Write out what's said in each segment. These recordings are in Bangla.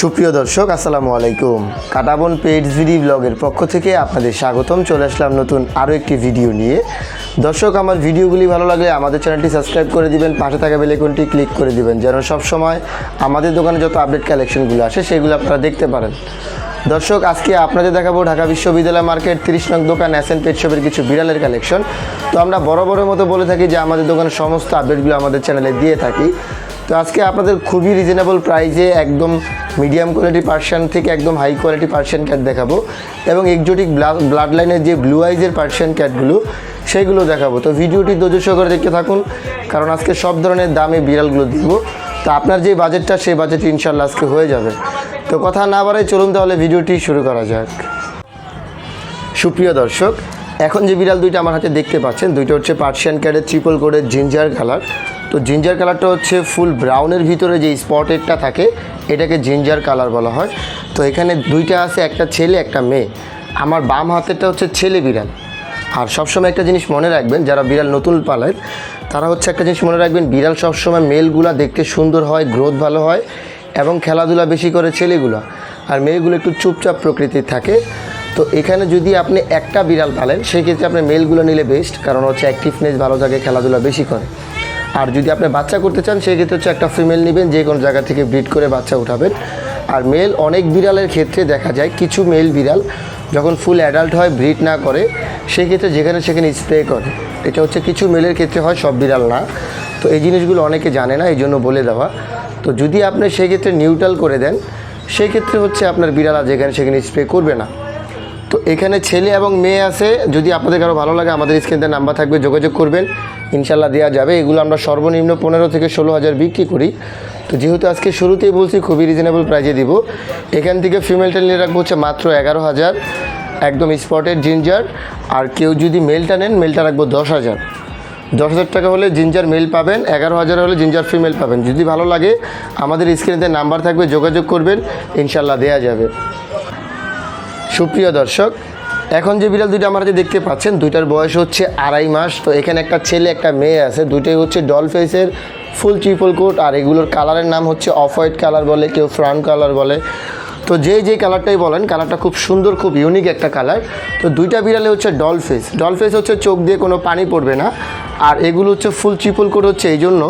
সুপ্রিয় দর্শক, আসসালামু আলাইকুম। কাটাবন পেইড ভিডি ব্লগের পক্ষ থেকে আপনাদের স্বাগতম। চলে আসলাম নতুন আরও একটি ভিডিও নিয়ে। দর্শক, আমার ভিডিওগুলি ভালো লাগলে আমাদের চ্যানেলটি সাবস্ক্রাইব করে দিবেন, পাশে থাকা বেলেকনটি ক্লিক করে দিবেন, যেন সব সময় আমাদের দোকানে যত আপডেট কালেকশনগুলো আসে, সেগুলো আপনারা দেখতে পারেন। দর্শক, আজকে আপনাদের দেখাবো ঢাকা বিশ্ববিদ্যালয় মার্কেট তিরিশ নং দোকান এন পেট শপের কিছু বিড়ালের কালেকশন। তো আমরা বড় বড় মতো বলে থাকি যে আমাদের দোকানের সমস্ত আপডেটগুলো আমাদের চ্যানেলে দিয়ে থাকি। তো আজকে আপনাদের খুবই রিজনেবল প্রাইসে একদম মিডিয়াম কোয়ালিটি পার্সিয়ান থেকে একদম হাই কোয়ালিটি পার্সিয়ান ক্যাট দেখাবো এবং এক্সোটিক ব্লাড লাইনের যে ব্লু আইজের পার্সিয়ান ক্যাটগুলো সেইগুলো দেখাবো। তো ভিডিওটি ধৈর্য সহকারে দেখতে থাকুন, কারণ আজকে সব ধরনের দামে বিড়ালগুলো দিব। তো আপনার যে বাজেটটা সেই বাজেটটি ইনশাল্লাহ আজকে হয়ে যাবে। তো কথা না বাড়াই চলুন তাহলে ভিডিওটি শুরু করা যাক। সুপ্রিয় দর্শক, এখন যে বিড়াল দুইটা আমার হাতে দেখতে পাচ্ছেন, দুইটা হচ্ছে পার্সিয়ান ক্যাটের ট্রিপল কোডের জিঞ্জার কালার তো জিঞ্জার কালারটা হচ্ছে ফুল ব্রাউনের ভিতরে যে স্পটেডটা থাকে, এটাকে জিঞ্জার কালার বলা হয়। তো এখানে দুইটা আছে, একটা ছেলে, একটা মেয়ে। আমার বাম হাতেরটা হচ্ছে ছেলে বিড়াল। আর সবসময় একটা জিনিস মনে রাখবেন, যারা বিড়াল নতুন পালেন তারা হচ্ছে একটা জিনিস মনে রাখবেন, বিড়াল সবসময় মেলগুলা দেখতে সুন্দর হয় গ্রোথ ভালো হয়, এবং খেলাধুলা বেশি করে ছেলেগুলো। আর মেয়েগুলো একটু চুপচাপ প্রকৃতির থাকে। তো এখানে যদি আপনি একটা বিড়াল পালেন সেই ক্ষেত্রে আপনি মেলগুলো নিলে বেস্ট কারণ হচ্ছে অ্যাক্টিভনেস ভালো থাকে খেলাধুলা বেশি করে। আর যদি আপনি বাচ্চা করতে চান সেই ক্ষেত্রে হচ্ছে একটা ফিমেল নেবেন, যে কোনো জায়গা থেকে ব্রিড করে বাচ্চা উঠাবেন। আর মেল অনেক বিড়ালের ক্ষেত্রে দেখা যায়, কিছু মেল বিড়াল যখন ফুল অ্যাডাল্ট হয় ব্রিড না করে সেই ক্ষেত্রে যেখানে সেখানে স্প্রে করে। এটা হচ্ছে কিছু মেলের ক্ষেত্রে হয়, সব বিড়াল না। তো এই জিনিসগুলো অনেকে জানে না এই জন্য বলে দেওয়া। তো যদি আপনি সেই ক্ষেত্রে নিউট্রাল করে দেন সেই ক্ষেত্রে হচ্ছে আপনার বিড়াল আর যেখানে সেখানে স্প্রে করবে না। তো এখানে ছেলে এবং মেয়ে আছে। যদি আপনাদের কারও ভালো লাগে, আমাদের স্ক্রিনে নাম্বার থাকবে, যোগাযোগ করবেন। ইনশাল্লাহ দেওয়া যাবে। এগুলো আমরা সর্বনিম্ন পনেরো থেকে ষোলো হাজার বিক্রি করি। তো যেহেতু আজকে শুরুতেই বলছি, খুবই রিজনেবল প্রাইজে দিব। এখান থেকে ফিমেলটা নিয়ে রাখব হচ্ছে মাত্র এগারো হাজার। একদম স্পটেড জিঞ্জার আর কেউ যদি মেলটা নেন মেলটা রাখব দশ হাজার। দশ হাজার টাকা হলে জিঞ্জার মেল পাবেন, এগারো হাজার হলে জিঞ্জার ফিমেল পাবেন। যদি ভালো লাগে, আমাদের স্ক্রিনেতে নাম্বার থাকবে, যোগাযোগ করবেন। ইনশাল্লাহ দেওয়া যাবে। সুপ্রিয় দর্শক, এখন যে বিড়াল দুইটা আমার হাতে দেখতে পাচ্ছেন, দুইটার বয়স হচ্ছে আড়াই মাস। তো এখানে একটা ছেলে, একটা মেয়ে আছে, দুইটাই হচ্ছে ডল ফেসের ফুল ট্রিপল কোট আর এগুলোর কালারের নাম হচ্ছে অফ হোয়াইট কালার বলে, কেউ ফ্রাউন কালার বলে। তো যে যে কালারটাই বলেন কালারটা খুব সুন্দর, খুব ইউনিক একটা কালার তো দুইটা বিড়ালে হচ্ছে ডল ফেস ডল ফেস হচ্ছে চোখ দিয়ে কোনো পানি পড়বে না, আর এগুলো হচ্ছে ফুল ট্রিপল কোট হচ্ছে এই জন্য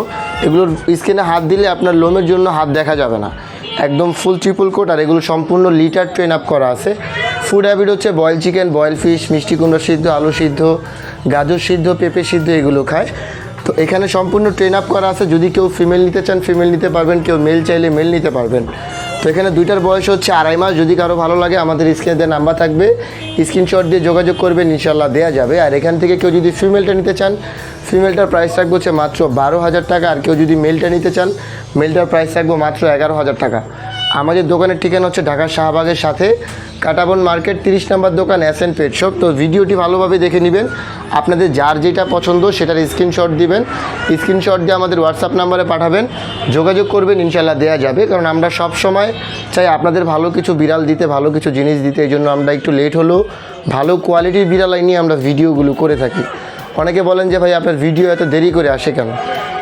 এগুলোর স্কিনে হাত দিলে আপনার লোমের জন্য হাত দেখা যাবে না। একদম ফুল ট্রিপল কোট আর এগুলো সম্পূর্ণ লিটার ট্রেন আপ করা আছে। ফুড হ্যাবিট হচ্ছে বয়েল চিকেন বয়েল ফিশ মিষ্টি কুমড়ো সিদ্ধ, আলু সিদ্ধ, গাজর সিদ্ধ, পেঁপে সিদ্ধ, এগুলো খায়। তো এখানে সম্পূর্ণ ট্রেন আপ করা আছে। যদি কেউ ফিমেল নিতে চান ফিমেল নিতে পারবেন, কেউ মেল চাইলে মেল নিতে পারবেন। তো এখানে দুইটার বয়স হচ্ছে আড়াই মাস। যদি কারও ভালো লাগে, আমাদের স্ক্রিনে নাম্বার থাকবে। স্ক্রিনশট দিয়ে যোগাযোগ করবেন ইনশাল্লাহ দেওয়া যাবে। আর এখান থেকে কেউ যদি ফিমেলটা নিতে চান, ফিমেলটার প্রাইস থাকবে হচ্ছে মাত্র বারো হাজার টাকা। আর কেউ যদি মেলটা নিতে চান মেলটার প্রাইস থাকবে মাত্র এগারো হাজার টাকা। আমাদের দোকানের ঠিকানা হচ্ছে ঢাকার শাহবাগের সাথে। কাটাবন মার্কেট, তিরিশ নম্বর দোকান এন পেট শপ তো ভিডিওটি ভালোভাবে দেখে নেবেন। আপনাদের যার যেটা পছন্দ, সেটার স্ক্রিনশট দিবেন। স্ক্রিনশট দিয়ে আমাদের হোয়াটসঅ্যাপ নাম্বারে পাঠাবেন। যোগাযোগ করবেন ইনশাল্লাহ দেওয়া যাবে। কারণ আমরা সব সময় চাই আপনাদের ভালো কিছু বিড়াল দিতে, ভালো কিছু জিনিস দিতে। এই জন্য আমরা একটু লেট হলেও ভালো কোয়ালিটির বিড়াল নিয়ে আমরা ভিডিওগুলো করে থাকি। অনেকে বলেন যে, ভাই, আপনার ভিডিও এত দেরি করে আসে কেন?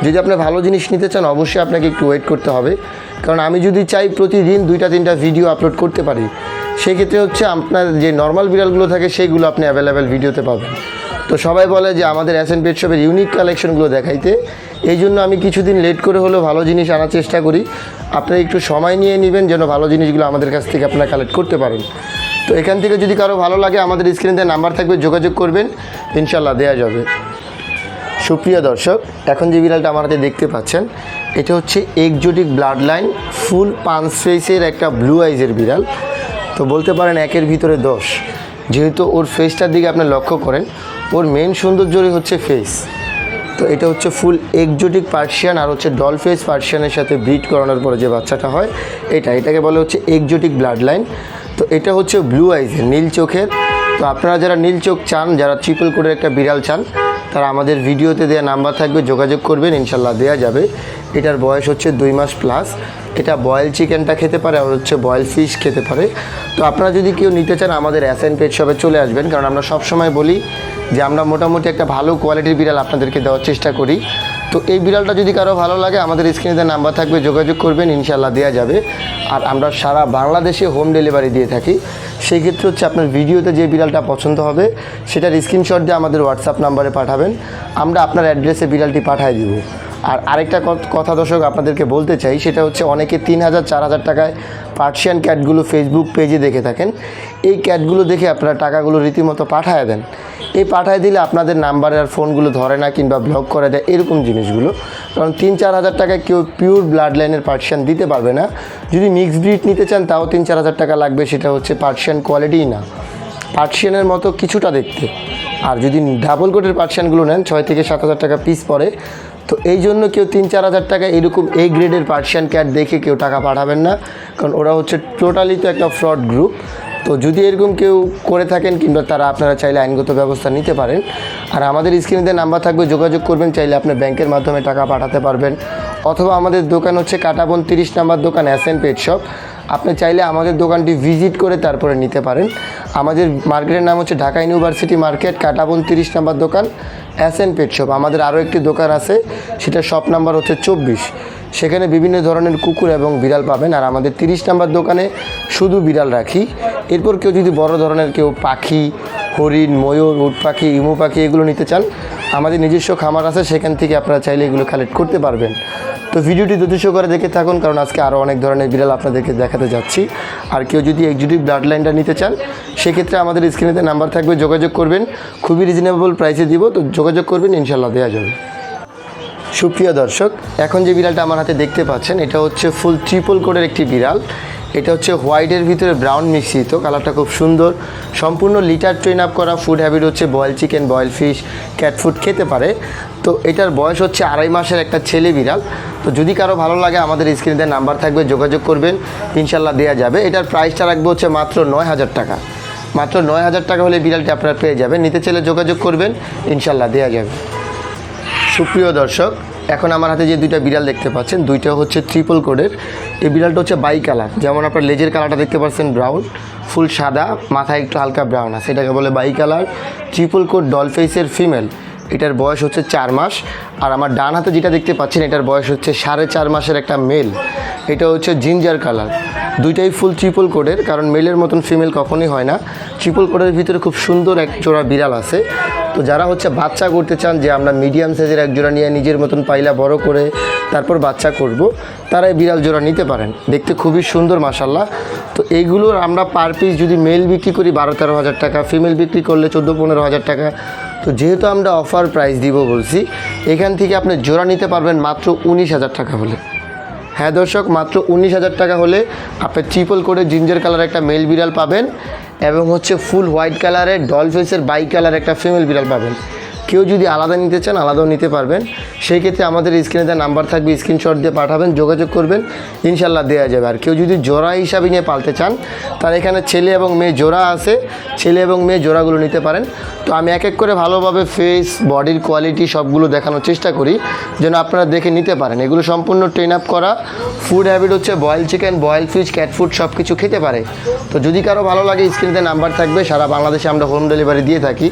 যদি আপনি ভালো জিনিস নিতে চান, অবশ্যই আপনাকে একটু ওয়েট করতে হবে। কারণ আমি যদি চাই প্রতিদিন দুইটা, তিনটা ভিডিও আপলোড করতে পারি, সেক্ষেত্রে হচ্ছে আপনার যে নর্মাল বিড়ালগুলো থাকে সেইগুলো আপনি অ্যাভেলেবেল ভিডিওতে পাবেন। তো সবাই বলে যে আমাদের অ্যাসেন পেট শপের ইউনিক কালেকশনগুলো দেখাইতে। এই জন্য আমি কিছুদিন লেট করে হলেও ভালো জিনিস আনার চেষ্টা করি। আপনারা একটু সময় নিয়ে নেবেন যেন ভালো জিনিসগুলো আমাদের কাছ থেকে আপনারা কালেক্ট করতে পারেন। তো এখান থেকে যদি কারও ভালো লাগে, আমাদের স্ক্রিনে নাম্বার থাকবে, যোগাযোগ করবেন। ইনশাল্লাহ দেওয়া যাবে। সুপ্রিয় দর্শক, এখন যে বিড়ালটা আমার হাতে দেখতে পাচ্ছেন, এটা হচ্ছে এক্সোটিক ব্লাড লাইন ফুল পাঁচ ফেসের একটা ব্লু আইজের বিড়াল। তো বলতে পারেন একের ভিতরে দশ। যেহেতু ওর ফেসটার দিকে আপনি লক্ষ্য করেন, ওর মেন সৌন্দর্যই হচ্ছে ফেস তো এটা হচ্ছে ফুল এক্সোটিক পার্সিয়ান আর হচ্ছে ডল ফেস পার্সিয়ানের সাথে ব্রিড করানোর পরে যে বাচ্চাটা হয়, এটা, এটাকে বলে হচ্ছে এক্সোটিক ব্লাড লাইন তো এটা হচ্ছে ব্লু আইজের নীল চোখের। তো আপনারা যারা নীল চোখ চান, যারা ট্রিপল করে একটা বিড়াল চান তারা আমাদের ভিডিওতে দেওয়া নাম্বার থাকবে, যোগাযোগ করবেন, ইনশাল্লাহ দেওয়া যাবে। এটার বয়স হচ্ছে দুই মাস প্লাস এটা বয়েল চিকেনটা খেতে পারে, আর হচ্ছে বয়েল ফিশ খেতে পারে। তো আপনারা যদি কেউ নিতে চান, আমাদের অ্যাসেন পেট শপে চলে আসবেন। কারণ আমরা সবসময় বলি যে, আমরা মোটামুটি একটা ভালো কোয়ালিটির বিড়াল আপনাদেরকে দেওয়ার চেষ্টা করি। তো এই বিড়ালটা যদি কারও ভালো লাগে, আমাদের স্ক্রিনে নাম্বার থাকবে, যোগাযোগ করবেন ইনশাল্লাহ দেওয়া যাবে। আর আমরা সারা বাংলাদেশে হোম ডেলিভারি দিয়ে থাকি। সেই ক্ষেত্রে হচ্ছে আপনার ভিডিওতে যে বিড়ালটা পছন্দ হবে, সেটার স্ক্রিনশট দিয়ে আমাদের হোয়াটসঅ্যাপ নাম্বারে পাঠাবেন। আমরা আপনার অ্যাড্রেসে বিড়ালটি পাঠিয়ে দিব। আর আরেকটা কথা দর্শক আপনাদেরকে বলতে চাই, সেটা হচ্ছে অনেকে তিন হাজার, চার হাজার টাকায় পার্সিয়ান ক্যাটগুলো ফেসবুক পেজে দেখে থাকেন। এই ক্যাটগুলো দেখে আপনারা টাকাগুলো রীতিমতো পাঠায় দেন। এই পাঠায় দিলে আপনাদের নাম্বারে আর ফোনগুলো ধরে না কিংবা ব্লক করে দেয় এরকম জিনিসগুলো। কারণ তিন, চার হাজার টাকায় কেউ পিওর ব্লাড লাইনের পার্সিয়ান দিতে পারবে না। যদি মিক্স ব্রিড নিতে চান, তাও তিন, চার হাজার টাকা লাগবে, সেটা হচ্ছে পার্সিয়ান কোয়ালিটিই না। পার্সিয়ানের মতো কিছুটা দেখতে। আর যদি ডাবল কোটের পার্সিয়ানগুলো নেন, ছয় থেকে সাত হাজার টাকা পিস পড়ে। তো এই জন্য কেউ তিন, চার হাজার টাকা এরকম এই গ্রেডের পার্সিয়ান ক্যাট দেখে কেউ টাকা পাঠাবেন না। কারণ ওরা হচ্ছে টোটালি তো একটা ফ্রড গ্রুপ তো যদি এরকম কেউ করে থাকেন কিংবা তারা আপনারা চাইলে আইনগত ব্যবস্থা নিতে পারেন। আর আমাদের স্ক্রিনে নাম্বার থাকবে, যোগাযোগ করবেন, চাইলে আপনি ব্যাংকের মাধ্যমে টাকা পাঠাতে পারবেন। অথবা আমাদের দোকান হচ্ছে কাটাবন তিরিশ নাম্বার দোকান এন পেট শপ আপনি চাইলে আমাদের দোকানটি ভিজিট করে তারপরে নিতে পারেন। আমাদের মার্কেটের নাম হচ্ছে ঢাকা ইউনিভার্সিটি মার্কেট কাটাবন তিরিশ নাম্বার দোকান এস এন পেট শপ আমাদের আরও একটি দোকান আছে, সেটা শপ নাম্বার হচ্ছে চব্বিশ। সেখানে বিভিন্ন ধরনের কুকুর এবং বিড়াল পাবেন, আর আমাদের তিরিশ নাম্বার দোকানে শুধু বিড়াল রাখি। এরপর কেউ যদি বড় ধরনের কেউ পাখি, হরিণ, ময়ূর, উট পাখি, ইমু পাখি এগুলো নিতে চান, আমাদের নিজস্ব খামার আছে, সেখান থেকে আপনারা চাইলে এগুলো কালেক্ট করতে পারবেন। তো ভিডিওটি দুদুশো করে দেখে থাকুন, কারণ আজকে আরও অনেক ধরনের বিড়াল আপনাদেরকে দেখাতে যাচ্ছি। আর কেউ যদি এক্সিটিভ ব্লাড লাইনটা নিতে চান, সেক্ষেত্রে আমাদের স্ক্রিনেতে নাম্বার থাকবে, যোগাযোগ করবেন। খুবই রিজনেবল প্রাইসে দিব, তো যোগাযোগ করবেন ইনশাল্লাহ দেওয়া যাবে। সুপ্রিয় দর্শক, এখন যে বিড়ালটা আমার হাতে দেখতে পাচ্ছেন, এটা হচ্ছে ফুল ট্রিপল কোডের একটি বিড়াল। এটা হচ্ছে হোয়াইটের ভিতরে ব্রাউন মিশ্রিত কালারটা খুব সুন্দর। সম্পূর্ণ লিটার ট্রেন আপ করা ফুড হ্যাবিট হচ্ছে boil chicken boil fish cat food খেতে পারে। তো এটার বয়স হচ্ছে আড়াই মাসের একটা ছেলে বিড়াল। তো যদি কারও ভালো লাগে, আমাদের স্ক্রিনে নাম্বার থাকবে, যোগাযোগ করবেন, ইনশাল্লাহ দেওয়া যাবে। এটার প্রাইসটা রাখব হচ্ছে মাত্র নয় হাজার টাকা। মাত্র নয় হাজার টাকা হলে বিড়ালটি আপনারা পেয়ে যাবেন। নিতে চাইলে যোগাযোগ করবেন, ইনশাল্লাহ দেওয়া যাবে। সুপ্রিয় দর্শক, এখন আমার হাতে যে দুইটা বিড়াল দেখতে পাচ্ছেন, দুইটা হচ্ছে ট্রিপল কোডের এই বিড়ালটা হচ্ছে বাই কালার যেমন আপনার লেজের কালারটা দেখতে পাচ্ছেন ব্রাউন ফুল সাদা, মাথায় একটু হালকা ব্রাউন আছে। এটাকে বলে বাই কালার ট্রিপল কোড ডলফেসের ফিমেল এটার বয়স হচ্ছে চার মাস। আর আমার ডান হাতে যেটা দেখতে পাচ্ছেন, এটার বয়স হচ্ছে সাড়ে চার মাসের একটা মেল। এটা হচ্ছে জিঞ্জার কালার। দুইটাই ফুল ট্রিপল কোডের কারণ মেলের মতন ফিমেল কখনোই হয় না। ট্রিপল কোডের ভিতরে খুব সুন্দর এক জোড়া বিড়াল আছে। তো যারা হচ্ছে বাচ্চা করতে চান, যে আমরা মিডিয়াম সাইজের এক জোড়া নিয়ে নিজের মতন পাইলা বড় করে তারপর বাচ্চা করব, তারা এই বিড়াল জোড়া নিতে পারেন। দেখতে খুবই সুন্দর মাসাল্লাহ তো এইগুলোর আমরা পার পিস যদি মেল বিক্রি করি, বারো তেরো হাজার টাকা ফিমেল বিক্রি করলে চোদ্দ পনেরো হাজার টাকা। তো যেহেতু আমরা অফার প্রাইস দিব বলছি, এখান থেকে আপনি জোড়া নিতে পারবেন মাত্র উনিশ হাজার টাকা হলে। হ্যাঁ দর্শক, মাত্র উনিশ হাজার টাকা হলে আপনি ট্রিপল করে জিঞ্জার কালার একটা মেল বিড়াল পাবেন এবং হচ্ছে ফুল হোয়াইট কালারের ডলফেসের বাইক কালার একটা ফিমেল বিড়াল পাবেন। কেউ যদি আলাদা নিতে চান, আলাদাও নিতে পারবেন। সেই ক্ষেত্রে আমাদের স্ক্রিনে দেওয়া নাম্বার থাকবে স্ক্রিনশট দিয়ে পাঠাবেন, যোগাযোগ করবেন। ইনশাল্লাহ দেওয়া যাবে। আর কেউ যদি জোড়া হিসাবে নিয়ে পালতে চান তার এখানে ছেলে এবং মেয়ে জোড়া আছে। ছেলে এবং মেয়ে জোড়াগুলো নিতে পারেন। তো আমি এক এক করে ভালোভাবে ফেস বডির কোয়ালিটি সবগুলো দেখানোর চেষ্টা করি, যেন আপনারা দেখে নিতে পারেন। এগুলো সম্পূর্ণ ট্রেন আপ করা। ফুড হ্যাবিট হচ্ছে boil chicken boil fish cat food সব কিছু খেতে পারে। তো যদি কারও ভালো লাগে স্ক্রিনে নাম্বার থাকবে। সারা বাংলাদেশে আমরা হোম ডেলিভারি দিয়ে থাকি।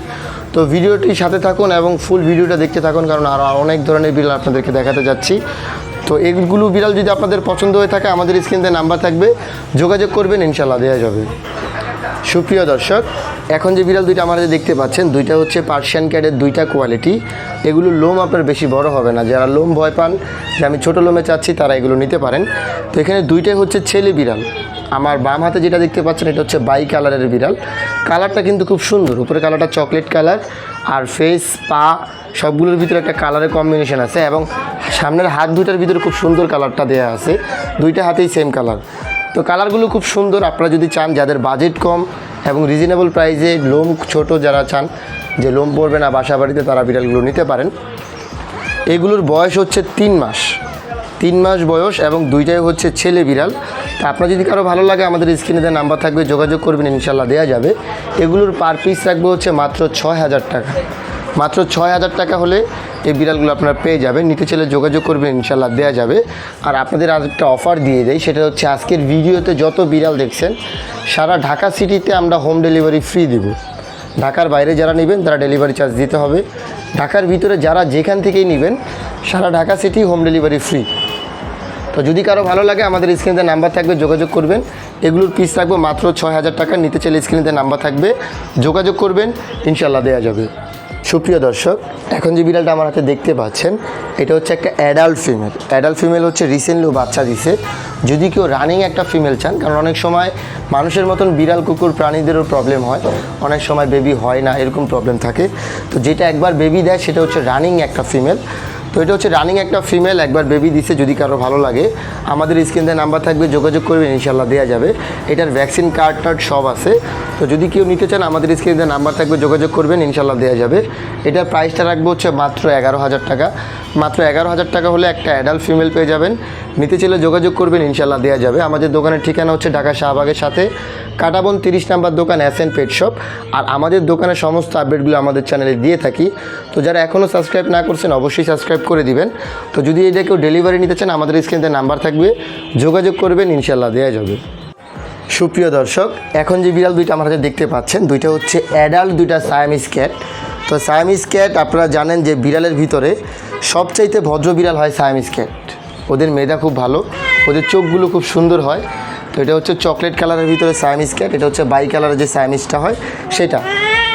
তো ভিডিওটির সাথে থাকুন এবং ফুল ভিডিওটা দেখতে থাকুন, কারণ আরও অনেক ধরনের বিড়াল আপনাদেরকে দেখাতে যাচ্ছি। তো এইগুলো বিড়াল যদি আপনাদের পছন্দ হয়ে থাকে, আমাদের স্ক্রিনতে নাম্বার থাকবে, যোগাযোগ করবেন ইনশাল্লাহ দেওয়া যাবে। সুপ্রিয় দর্শক, এখন যে বিড়াল দুইটা আমাদের দেখতে পাচ্ছেন, দুইটা হচ্ছে পার্সিয়ান ক্যাটের দুইটা কোয়ালিটি এগুলো লোম আপনার বেশি বড় হবে না। যারা লোম ভয় পান, যে আমি ছোটো লোমে চাচ্ছি, তারা এগুলো নিতে পারেন। তো এখানে দুইটাই হচ্ছে ছেলে বিড়াল। আমার বাম হাতে যেটা দেখতে পাচ্ছেন, এটা হচ্ছে বাই কালারের বিড়াল। কালারটা কিন্তু খুব সুন্দর। উপরে কালারটা চকলেট কালার আর ফেস পা, সবগুলোর ভিতরে একটা কালারের কম্বিনেশন আছে। এবং সামনের হাত দুইটার ভিতরে খুব সুন্দর কালারটা দেওয়া আছে। দুইটা হাতেই সেম কালার তো কালারগুলো খুব সুন্দর। আপনারা যদি চান, যাদের বাজেট কম এবং রিজনেবল প্রাইসে লোম ছোট যারা চান, যে লোম পড়বে না বাসা বাড়িতে, তারা বিড়ালগুলো নিতে পারেন। এগুলোর বয়স হচ্ছে তিন মাস। তিন মাস বয়স এবং দুইটাই হচ্ছে ছেলে বিড়াল। তা আপনার যদি কারও ভালো লাগে, আমাদের স্ক্রিনে দেওয়া নাম্বার থাকবে, যোগাযোগ করবেন ইনশাল্লাহ দেওয়া যাবে। এগুলোর পার পিস রাখবে হচ্ছে মাত্র ছয় হাজার টাকা। মাত্র ছয় হাজার টাকা হলে এই বিড়ালগুলো আপনারা পেয়ে যাবেন। নিতে চাইলে যোগাযোগ করবেন ইনশাল্লাহ দেওয়া যাবে। আর আপনাদের আর একটা অফার দিয়ে দেয় সেটা হচ্ছে আজকের ভিডিওতে যত বিড়াল দেখছেন, সারা ঢাকা সিটিতে আমরা হোম ডেলিভারি ফ্রি দেব। ঢাকার বাইরে যারা নেবেন, তারা ডেলিভারি চার্জ দিতে হবে। ঢাকার ভিতরে যারা যেখান থেকেই নেবেন, সারা Dhaka city home delivery free তো যদি কারও ভালো লাগে, আমাদের স্ক্রিনে নাম্বার থাকবে, যোগাযোগ করবেন। এগুলোর পিস থাকবে মাত্র ছয় হাজার টাকা, নিতে চাইলে স্ক্রিনে নাম্বার থাকবে। যোগাযোগ করবেন ইনশাল্লাহ দেওয়া যাবে। সুপ্রিয় দর্শক, এখন যে বিড়ালটা আমার হাতে দেখতে পাচ্ছেন, এটা হচ্ছে একটা অ্যাডাল্ট ফিমেল অ্যাডাল্ট ফিমেল হচ্ছে রিসেন্টলি বাচ্চা দিছে। যদি কেউ রানিং একটা ফিমেল চান, কারণ অনেক সময় মানুষের মতন বিড়াল, কুকুর প্রাণীদেরও প্রবলেম হয়। অনেক সময় বেবি হয় না, এরকম প্রবলেম থাকে। তো যেটা একবার বেবি দেয়, সেটা হচ্ছে রানিং একটা ফিমেল তো এটা হচ্ছে রানিং একটা ফিমেল একবার বেবি দিছে যদি কারও ভালো লাগে। আমাদের স্ক্রিনে নাম্বার থাকবে, যোগাযোগ করবেন ইনশাল্লাহ দেওয়া যাবে। এটার ভ্যাকসিন কার্ড টার্ড সব আছে। তো যদি কেউ নিতে চান, আমাদের স্ক্রিনে নাম্বার থাকবে, যোগাযোগ করবেন ইনশাল্লাহ দেওয়া যাবে। এটার প্রাইসটা রাখব হচ্ছে মাত্র এগারো হাজার টাকা। মাত্র এগারো হাজার টাকা হলে একটা অ্যাডাল্ট ফিমেল পেয়ে যাবেন। নিতে চাইলে যোগাযোগ করবেন ইনশাল্লাহ দেওয়া যাবে। আমাদের দোকানের ঠিকানা হচ্ছে ঢাকা শাহবাগের সাথে। কাটাবন তিরিশ নাম্বার দোকান এন পেট শপ আর আমাদের দোকানের সমস্ত আপডেটগুলো আমাদের চ্যানেলে দিয়ে থাকি। তো যারা এখনও সাবস্ক্রাইব না করছেন, অবশ্যই সাবস্ক্রাইব করে দিবেন। তো যদি এটা কেউ ডেলিভারি নিতে চান, আমাদের স্ক্রিনে নাম্বার থাকবে। যোগাযোগ করবেন ইনশাল্লাহ দেওয়া যাবে। সুপ্রিয় দর্শক, এখন যে বিড়াল দুইটা আমার দেখতে পাচ্ছেন, দুইটা হচ্ছে অ্যাডাল্ট দুইটা সায়ামিস ক্যাট তো সায়ামিস ক্যাট আপনারা জানেন যে বিড়ালের ভিতরে সবচাইতে ভদ্র বিড়াল হয় সায়ামিস ক্যাট ওদের মেধা খুব ভালো, ওদের চোখগুলো খুব সুন্দর হয়। তো এটা হচ্ছে চকলেট কালারের ভিতরে সায়ামিস ক্যাট এটা হচ্ছে বাই কালারের যে সায়ামিসটা হয়, সেটা।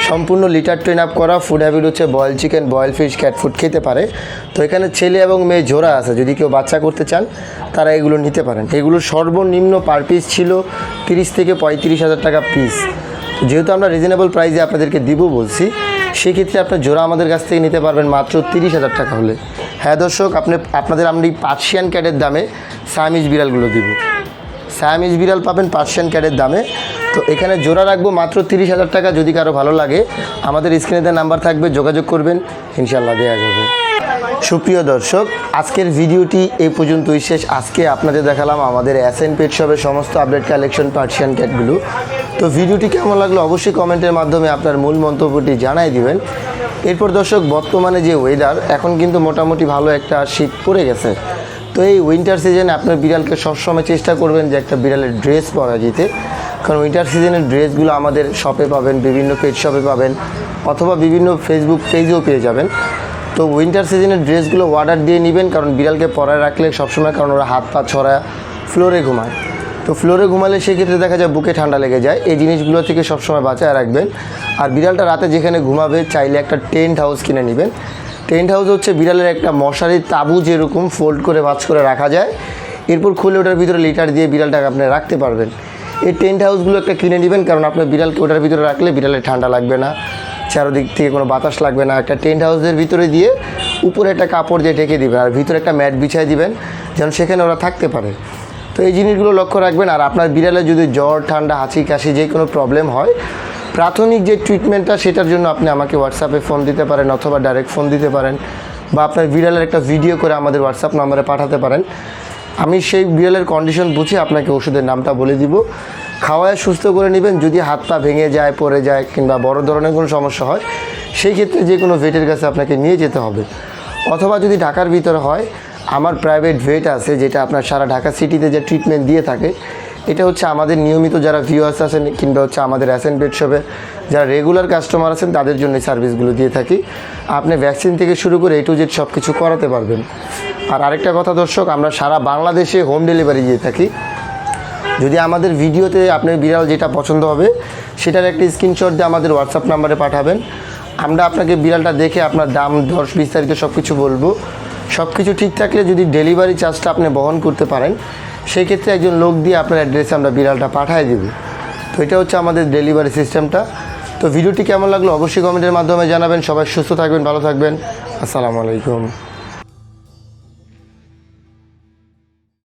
সম্পূর্ণ লিটার ট্রেন আপ করা ফুড হ্যাবিট হচ্ছে boil chicken boil fish cat food খেতে পারে। তো এখানে ছেলে এবং মেয়ে জোড়া আছে, যদি কেউ বাচ্চা করতে চান, তারা এগুলো নিতে পারেন। এগুলো সর্বনিম্ন পার পিস ছিল তিরিশ থেকে পঁয়ত্রিশ হাজার টাকা পিস যেহেতু আমরা রিজনেবল প্রাইসে আপনাদেরকে দিব বলছি, সেক্ষেত্রে আপনার জোড়া আমাদের কাছ থেকে নিতে পারবেন মাত্র তিরিশ হাজার টাকা হলে। হ্যাঁ দর্শক, আপনি, আপনাদের আমরা এই পার্সিয়ান ক্যাটের দামে সামিজ বিড়ালগুলো দিব। সায়ামিজ বিড়াল পাবেন পার্সিয়ান ক্যাটের দামে। তো এখানে জোড়া রাখব মাত্র তিরিশ হাজার টাকা, যদি কারও ভালো লাগে। আমাদের স্ক্রিনে নাম্বার থাকবে, যোগাযোগ করবেন। ইনশাল্লাহ দেওয়া যাবে। সুপ্রিয় দর্শক, আজকের ভিডিওটি এই পর্যন্তই শেষ। আজকে আপনাদের দেখালাম আমাদের অ্যাসেন পেট শপের সমস্ত আপডেট কালেকশন পার্সিয়ান ক্যাটগুলো তো ভিডিওটি কেমন লাগল অবশ্যই কমেন্টের মাধ্যমে আপনার মূল মন্তব্যটি জানাই দিবেন। এরপর দর্শক, বর্তমানে যে ওয়েদার এখন কিন্তু মোটামুটি ভালো একটা শীত পড়ে গেছে। তো এই উইন্টার সিজনে আপনার বিড়ালকে সবসময় চেষ্টা করবেন যে একটা বিড়ালের ড্রেস পরা যেতে কারণ উইন্টার সিজনের ড্রেসগুলো আমাদের শপে পাবেন, বিভিন্ন পেট শপে পাবেন, অথবা বিভিন্ন ফেসবুক পেজেও পেয়ে যাবেন। তো উইন্টার সিজনের ড্রেসগুলো অর্ডার দিয়ে নেবেন, কারণ বিড়ালকে পরায় রাখলে সবসময়, কারণ ওরা হাত পা ছড়া ফ্লোরে ঘুমায়। তো ফ্লোরে ঘুমালে সেক্ষেত্রে দেখা যায় বুকে ঠান্ডা লেগে যায়। এই জিনিসগুলো থেকে সবসময় বাঁচায় রাখবেন। আর বিড়ালটা রাতে যেখানে ঘুমাবে, চাইলে একটা টেন্ট হাউস কিনে নেবেন। টেন্ট হাউস হচ্ছে বিড়ালের একটা মশারির তাবু যেরকম ফোল্ড করে ভাঁজ করে রাখা যায়। এরপর খুলে ওটার ভিতরে লিটার দিয়ে বিড়ালটাকে আপনি রাখতে পারবেন। এই টেন্ট হাউসগুলো একটা কিনে নেবেন, কারণ আপনার বিড়ালকে ওটার ভিতরে রাখলে বিড়ালের ঠান্ডা লাগবে না, চারোদিক থেকে কোনো বাতাস লাগবে না। একটা টেন্ট হাউসের ভিতরে দিয়ে উপরে একটা কাপড় দিয়ে ঢেকে দিবেন, আর ভিতরে একটা ম্যাট বিছিয়ে দিবেন, যেন সেখানে ওরা থাকতে পারে। তো এই জিনিসগুলো লক্ষ্য রাখবেন, আর আপনার বিড়ালের যদি জ্বর, ঠান্ডা, হাঁচি, কাশি যে কোনো প্রবলেম হয় প্রাথমিক যে ট্রিটমেন্টটা সেটার জন্য আপনি আমাকে হোয়াটসঅ্যাপে ফোন দিতে পারেন অথবা ডাইরেক্ট ফোন দিতে পারেন বা আপনার বিড়ালের একটা ভিডিও করে আমাদের হোয়াটসঅ্যাপ নাম্বারে পাঠাতে পারেন। আমি সেই বিড়ালের কন্ডিশন বুঝে আপনাকে ওষুধের নামটা বলে দিব। খাওয়ায় সুস্থ করে নেবেন, যদি হাত পা ভেঙে যায়, পড়ে যায় কিংবা বড় ধরনের কোনো সমস্যা হয়, সেই ক্ষেত্রে যে কোনো ভেটের কাছে আপনাকে নিয়ে যেতে হবে। অথবা যদি ঢাকার ভিতরে হয়, আমার প্রাইভেট ভেট আছে, যেটা আপনার সারা ঢাকা সিটিতে যে ট্রিটমেন্ট দিয়ে থাকে এটা হচ্ছে আমাদের নিয়মিত যারা ভিউয়ার্স আছেন কিংবা হচ্ছে আমাদের অ্যাসেন পেট শপে যারা রেগুলার কাস্টমার আছেন, তাদের জন্য সার্ভিসগুলো দিয়ে থাকি। আপনি ভ্যাকসিন থেকে শুরু করে এ টু জেড সব কিছু করাতে পারবেন। আর আরেকটা কথা দর্শক, আমরা সারা বাংলাদেশে হোম ডেলিভারি দিয়ে থাকি। যদি আমাদের ভিডিওতে আপনার বিড়াল যেটা পছন্দ হবে, সেটার একটা স্ক্রিনশট দিয়ে আমাদের হোয়াটসঅ্যাপ নাম্বারে পাঠাবেন। আমরা আপনাকে বিড়ালটা দেখে আপনার দাম, দশ, বিস্তারিত সব কিছু বলব। সব কিছু ঠিক থাকলে যদি ডেলিভারি চার্জটা আপনি বহন করতে পারেন সেই ক্ষেত্রে একজন লোক দিয়ে আপনার অ্যাড্রেসে আমরা বিড়ালটা পাঠিয়ে দেবো। তো এটা হচ্ছে আমাদের ডেলিভারি সিস্টেমটা। তো ভিডিওটি কেমন লাগল অবশ্যই কমেন্টের মাধ্যমে জানাবেন। সবাই সুস্থ থাকবেন, ভালো থাকবেন। আসসালামু আলাইকুম।